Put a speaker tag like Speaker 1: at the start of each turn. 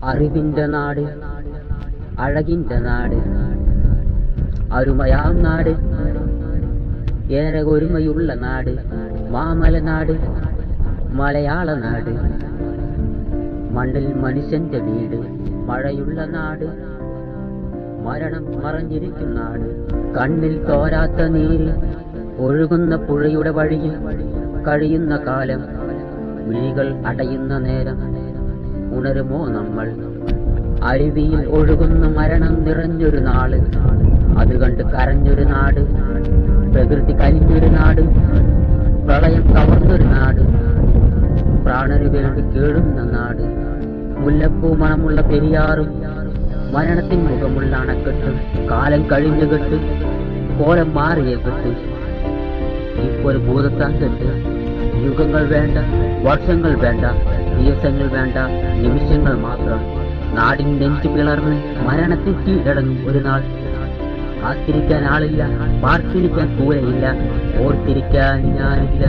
Speaker 1: അറിവിന്റെ നാട് അഴകിന്റെ നാട് അരുമയാം നാട് ഏറെ ഒരുമയുള്ള നാട് മാമല നാട് മലയാള നാട് മണ്ണിൽ മനുഷ്യന്റെ വീട് മഴയുള്ള നാട് മരണം മറഞ്ഞിരിക്കും നാട് കണ്ണിൽ തോരാത്ത നീര് ഒഴുകുന്ന പുഴയുടെ വഴിയിൽ കഴിയുന്ന കാലം വിളികൾ അടയുന്ന നേരം ഉണരുമോ നമ്മൾ? അരുവിയിൽ ഒഴുകുന്ന മരണം നിറഞ്ഞൊരു നാൾ അത് കണ്ട് കരഞ്ഞൊരു നാട്. പ്രകൃതി കലിഞ്ഞൊരു നാട്. പ്രളയം കവർന്നൊരു നാട്. പ്രാണന് വേണ്ടി കേടുന്ന നാട്. മുല്ലപ്പൂ മണമുള്ള പെരിയാറും മരണത്തിൻ മുഖമുള്ള അണക്കെട്ട് കാലം കഴിഞ്ഞു കെട്ട് കോലം മാറിയ കെട്ട്. ഇപ്പോൾ ഭൂതത്താൻ കെട്ട്. യുഗങ്ങൾ വേണ്ട വർഷങ്ങൾ വേണ്ട. ദിവസങ്ങൾ വേണ്ട നിമിഷങ്ങൾ മാത്രം. നാടിൻ നെഞ്ചു പിളർന്ന് മരണത്തിൽ കീഴടങ്ങും ഒരു നാൾ. കാത്തിരിക്കാൻ ആളില്ല പാർത്തിരിക്കാൻ കൂരയില്ല ഓർത്തിരിക്കാൻ ഞാനില്ല.